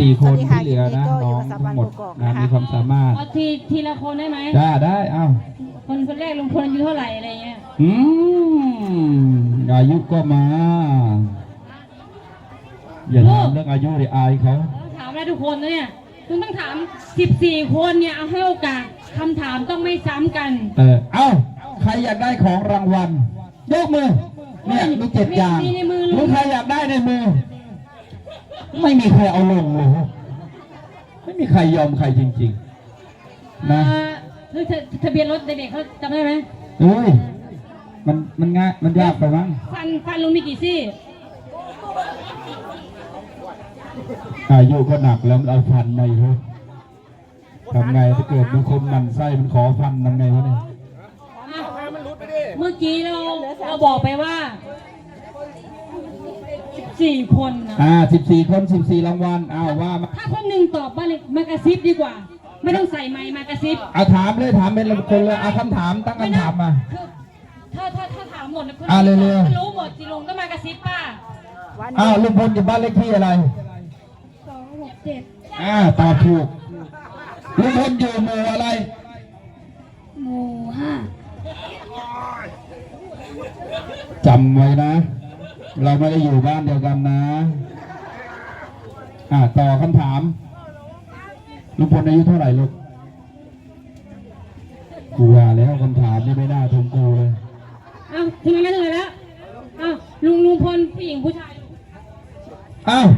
สี่คนสวัสดีค่ะที่เหลือนะยินดีต้น้อองนอยู่กับทั้งหมดสถาบันกกอกนะนะคะมีความสามารถเอาทีทีละคนได้ไหมได้ได้เอ้าคนคนแรกลุงพลอายุเท่าไหร่อะไรเงี้ยอืมอายุก็มา อย่าถามเรื่องอายุเลยอายเขาต้องถามได้ทุกคนนะเนี่ยคุณต้องถาม14คนเนี่ยเอาให้โอกาสคำถามต้องไม่ซ้ำกัน เออเอ้าใครอยากได้ของรางวัลยกมือเนี่ยมีเจ็ดอย่างมีในมือหรือใครอยากได้ในมือ ไม่มีใครเอาลงเลยไม่มีใครยอมใครจริง ๆ นะเอ่อหรือทะทะเบียนรถเด็กๆเขาจำได้ไหมเอ้ยมันมันง่ายมันยากไปมั้งฟันฟันลุงมีกี่ซี่อายุก็หนักแล้วมันเอาฟันในเฮ้ยทำไงถ้าเกิดมีคนหมันไส้มันขอฟันทำไงวะเนี่ยอะเมื่อกี้เราเราบอกไปว่า 14คนนะอ่าสิบสี่คนสิบสี่รางวัลอ้าวว่ามาถ้าคนหนึ่งตอบบ้านเลยมากระซิบดีกว่า ไม่ต้องใส่ไมค์มากระซิบเอาถามเลยถามเป็นคนเลยเอาคำถามตั้งคำถามมา คือถ้าถ้าถ้าถามหมดนะคนอะเร็วๆ ถ้ารู้หมดสิลุงก็มากระซิบป้าวันอ้านี้วลุงพลอยู่บ้านเลขที่อะไรสองหกเจ็ดอ่าตอบถูกลุงพลอยู่หมู่อะไร หมู่ห้าจำไว้นะ เราไม่ได้อยู่บ้านเดียวกันนะ อ่าต่อคำถามลุงพลอายุเท่าไหร่ลูกกูว่าแล้วคำถามนี่ไม่น่าทงกูเลยเอ้าถึงไหนถึงไหนแล้วเอ้าลุงลุงพลผู้หญิงผู้ชายอ้าว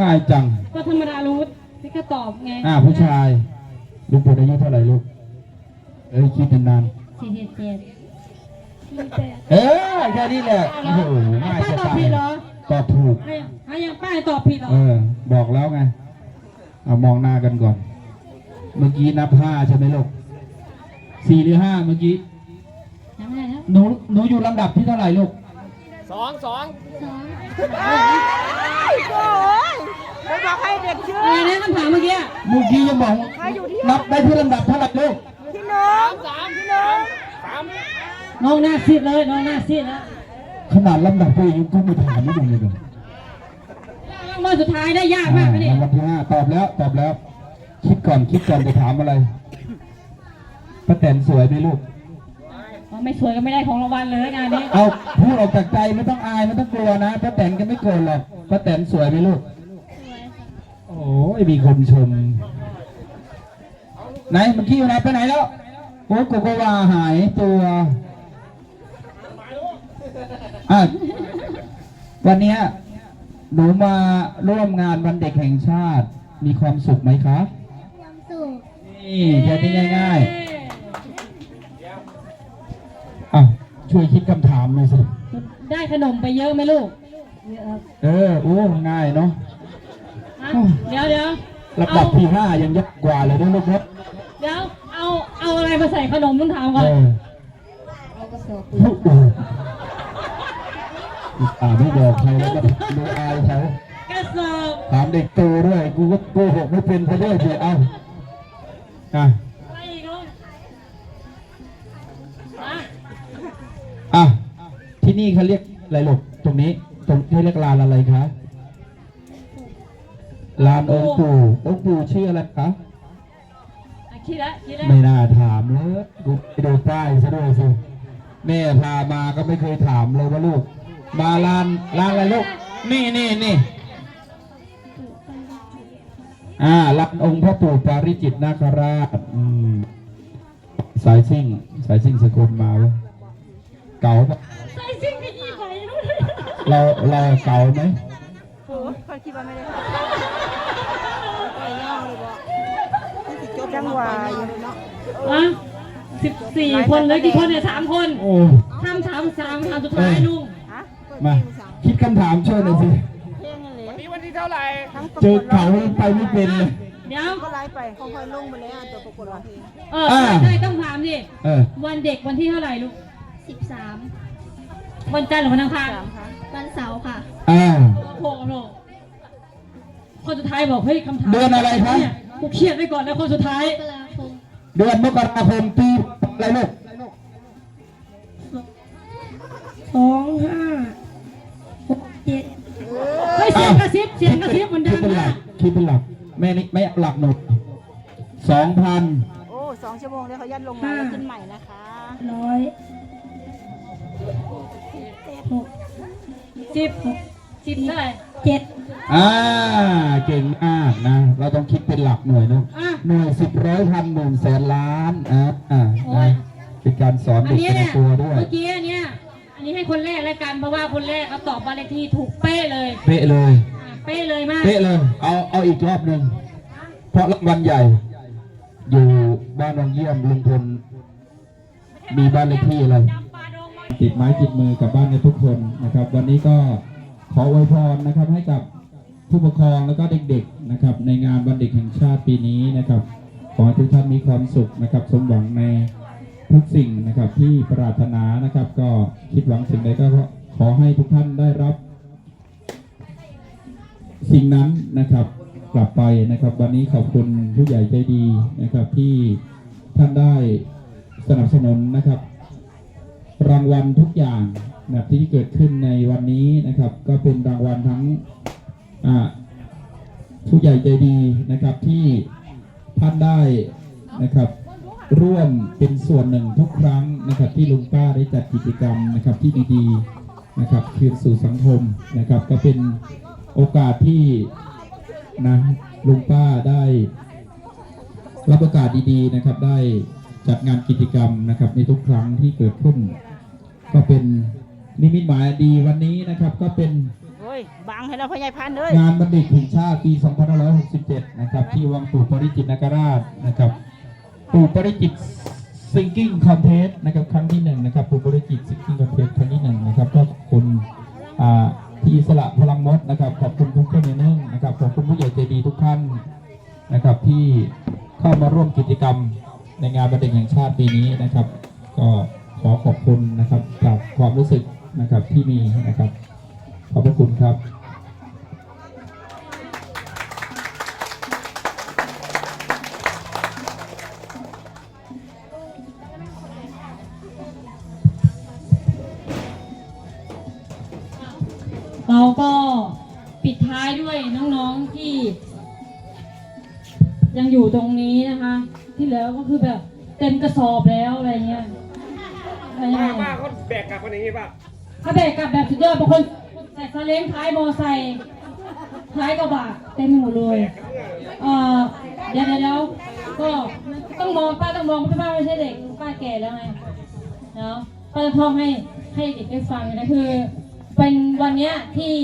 ง่ายจัง ก็ธรรมดารู้พี่ก็ตอบไงอ่าผู้ชายลุงพลอายุเท่าไหร่ลูกเอ้ยคิดนานสี่สิบเจ็ด สี่แปดๆเออแค่นี้แหละโอ้โหง่ายป้าจะตอบตายผิดเหรอตอบถูกให้ให้ยังป้าตอบผิดเหรอเออ บอกแล้วไง เอามองหน้ากันก่อน เมื่อกี้นับห้าใช่ไหมลูกสี่หรือห้าเมื่อกี้ ยังไม่ได้แล้วหนูหนูอยู่ลำดับที่เท่าไหร่ลูกโอ้ยไม่บอกให้เด็กชื่ออะไรนะคำถามเมื่อกี้เมื่อกี้ยังบอกใครอยู่ที่นับได้ที่ลำดับเท่าไหร่ลูก ที่หนึ่งสามที่หนึ่ง น้องหน้าซีดเลยน้องหน้าซีดแล้วขนาดลำดับตัวเองยังก็ไม่ถามไม่ดูเลยเลยรางวัลสุดท้ายได้ยากอ่ามากนะเนี่ยรางวัลที่ห้าตอบแล้วตอบแล้ว คิดก่อนคิดก่อนจะถามอะไรป้าแตนสวยไหมลูกอ๋อไม่สวยก็ไม่ได้ของรางวัลเลยงานนี้เอาพูดออกจากใจไม่ต้องอายไม่ต้องกลัวนะป้าแตนก็ไม่โกรธหรอกป้าแตนสวยไหมลูกโอ้ยมีคนชมไหนเมื่อกี้อยู่ไหนไปไหนแล้วโอ้โกโกวาหายตัวอะ วันเนี้ยหนูมาร่วมงานวันเด็กแห่งชาติมีความสุขไหมครับความสุขนี่แค่นี้ง่ายๆอะช่วยคิดคำถามหน่อยสิได้ขนมไปเยอะไหมลูกเออโอ้ง่ายเนาะฮะเดี๋ยวเดี๋ยวลำดับที่ห้ายังยากกว่าเลยนะลูกครับเดี๋ยวเอาเอาอะไรมาใส่ขนมต้องถามก่อนเออโอ้โหอ่าไม่บอกใครแล้วก็ดูอายเขากระสอบถามเด็กโตด้วย กูก็โกหกไม่เป็นซะด้วยสิเอ้าอะอะไรอีกลูกอะอะที่นี่เขาเรียกอะไรลูกตรงนี้ ตรงที่เรียกลานอะไรคะลานองค์ปู่องค์ปู่ชื่ออะไรคะอะคิดแล้วคิดแล้วไม่น่าถามเลยกูไปดูป้ายซะด้วยสิแม่พามาก็ไม่เคยถามเลยว่าลูก มาลานลานอะไรลูกนี่นี่นี่อ่าลานองค์พระปู่ปาริจิตนาคราชอืมสายซิ่ง สายซิ่งสกลมาเวะเก่าปะใส่ซิ่งไปยี่ไปนู่นเราเราเก่าไหมโอ้ยเขาคิดว่าไม่ได้ค่ะจังหวะอยู่เนาะอะสิบสี่คนเหลยกี่คนเนี่ยสามคนโอ้ทำสามสามทำสุดท้ายลุงฮะ มา คิดคำถามช่วยหน่อยสิ เพลงอะไรวันนี้วันที่เท่าไหร่ ทั้งประเจกอวดเก่าไปไม่เป็นเลย เดี๋ยวก็ไลฟ์ไปเขาค่อยลงไปแล้วตัวประกวดร้องเพลงเอออ่าใช่ต้องถามดิเออ วันเด็กวันที่เท่าไหร่ลูกสิบสามวันจันทร์หรือวันอังคารสามค่ะวันเสาร์ค่ะ อ่า โอ้โหคนสุดท้ายบอกเฮ้ยคำถามเดือนอะไรครับเนี่ยกูเครียดไปก่อนแล้วคนสุดท้ายมกราคมเดือนมกราคมปีอะไรลูก สอง สียงกระซิบเสียงกระซิบมันดังคิดเป็นหลักคิดเป็นหลักแม่นี่ไม่หลักหนดสองพันโอ้สองชั่วโมงแล้วเขายัดลงมาแล้วขึ้นใหม่นะคะร้อยหกสิบสิบเท่าไหร่ เจ็ดอ่าเก่งมากนะ เราต้องคิดเป็นหลักหน่วยเนอะอะหน่วยสิบร้อยพันหมื่นแสนล้านอะอ่าโอ้ยนะเป็นการสอนอันเด็กนี้แต่ละเนี่ยตัวด้วย เมื่อกี้อันเนี้ยอันนี้ให้คนแรกแล้วกันเพราะว่าคนแรกเขาตอบบ้านเลขที่ถูกเป๊ะเลย เป๊ะเลยอะ เป๊ะเลยมาก เป๊ะเลย เอาเอาอีกรอบหนึ่งเพราะรางวัลใหญ่ อยู่บ้านวังเยี่ยมลุงพลมีบ้านเลขที่อะไรติดไม้ติดมือกับบ้านในทุกคนนะครับ วันนี้ก็ขออวยพรนะครับให้กับผู้ปกครองแล้วก็เด็กๆนะครับ ในงานวันเด็กแห่งชาติปีนี้นะครับ ขอให้ทุกท่านมีความสุขนะครับ สมหวังในทุกสิ่งนะครับที่ปรารถนานะครับ ก็คิดหวังสิ่งใดก็ขอให้ทุกท่านได้รับ สิ่งนั้นนะครับกลับไปนะครับ วันนี้ขอบคุณผู้ใหญ่ใจดีนะครับ ที่ท่านได้สนับสนุนนะครับ รางวัลทุกอย่างนะครับที่เกิดขึ้นในวันนี้นะครับ ก็เป็นรางวัลทั้งผู้ใหญ่ใจดีนะครับที่ท่านได้นะครับ ร่วมเป็นส่วนหนึ่งทุกครั้งนะครับ ที่ลุงป้าได้จัดกิจกรรมนะครับที่ดีๆนะครับ คืนสู่สังคมนะครับ ก็เป็น โอกาสที่นะลุงป้าได้รับโอกาสดีๆนะครับ ได้จัดงานกิจกรรมนะครับ ในทุกครั้งที่เกิดขึ้น ก็เป็นนิมิตหมายอันดีวันนี้นะครับ ก็เป็นโอ้ยบังให้เราพ่อใหญ่พันธุ์เลยงานบัณฑิตแห่งชาติปี 2567 นะครับ ที่วังปู่ปริจิตรนคราชนะครับ ปู่ปริจิต Singing Contest นะครับครั้งที่หนึ่งนะครับปู่ปริจิต Singing Contest ครั้งที่หนึ่งนะครับก็ขอบคุณอ่าพี่อิสระ ที่เข้ามาร่วมกิจกรรมในงานบัณฑิตแห่งชาติปีนี้นะครับ ก็ขอขอบคุณนะครับจากความรู้สึกนะครับที่มีนะครับ ขอบพระคุณครับเราก็ปิดท้ายด้วยน้องๆที่ ยังอยู่ตรงนี้นะคะ ที่เหลือก็คือแบบเต็มกระสอบแล้วอะไรเงี้ยอะไรเงี้ป้ายป้าเขาแบกกลับคนอย่างนี้ป่ะถ้าแบกกลับแบบสุดยอดบางคนใส่ซาเล้งท้ายมอไซค์ท้ายกระบะเต็มไปหมดเลยเอ่อเดี๋ยวเดี๋ยวเดี๋ยวก็ต้องมองป้าต้องมองเพราะป้าไม่ใช่เด็กป้าแก่แล้วไงเนาะป้าจะท่องให้ให้เด็กได้ฟังนะคือ เป็นวันเนี้ยที่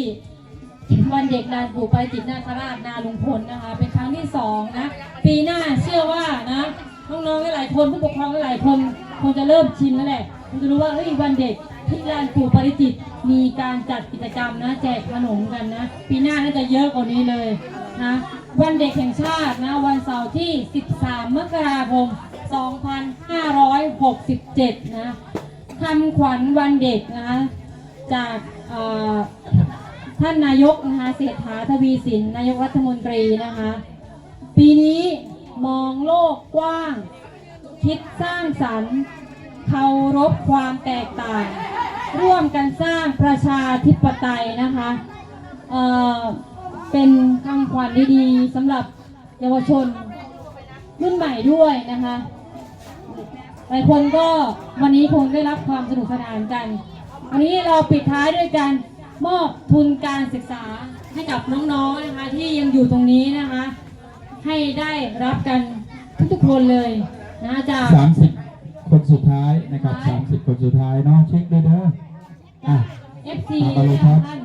วันเด็กลานปู่ไปจิตนาคราชนาลุงพลนะคะ เป็นครั้งที่สองนะปีหน้าเชื่อว่านะน้องๆหลายคนผู้ปกครองหลายคนคงจะเริ่มชินแล้วแหละคงจะรู้ว่าเฮ้ยวันเด็กที่ลานปู่ปริจิตรมีการจัดกิจกรรมนะแจกขนมกันนะ ปีหน้าน่าจะเยอะกว่านี้เลยนะวันเด็กแห่งชาตินะวันเสาร์ที่ 13 มกราคม 2567 นะคำขวัญวันเด็กนะคะจากเอ่อ ท่านนายกนะคะเศรษฐาทวีสินนายกรัฐมนตรีนะคะ ปีนี้มองโลกกว้าง คิดสร้างสรรค์เคารพความแตกต่าง ร่วมกันสร้างประชาธิปไตยนะคะเออเป็นคำขวัญดีๆสำหรับเยาวชนรุ่นใหม่ด้วยนะคะหลายคนก็วันนี้คงได้รับความสนุกสนานกัน วันนี้เราปิดท้ายด้วยการ มอบทุนการศึกษาให้กับน้องๆนะคะที่ยังอยู่ตรงนี้นะคะ ให้ได้รับกันทุกๆคนเลยนะจาก สามสิบคนสุดท้ายนะครับสามสิบคนสุดท้ายเนาะเช็คด้วยเด้ออะ FC เอาเลยครับท่าน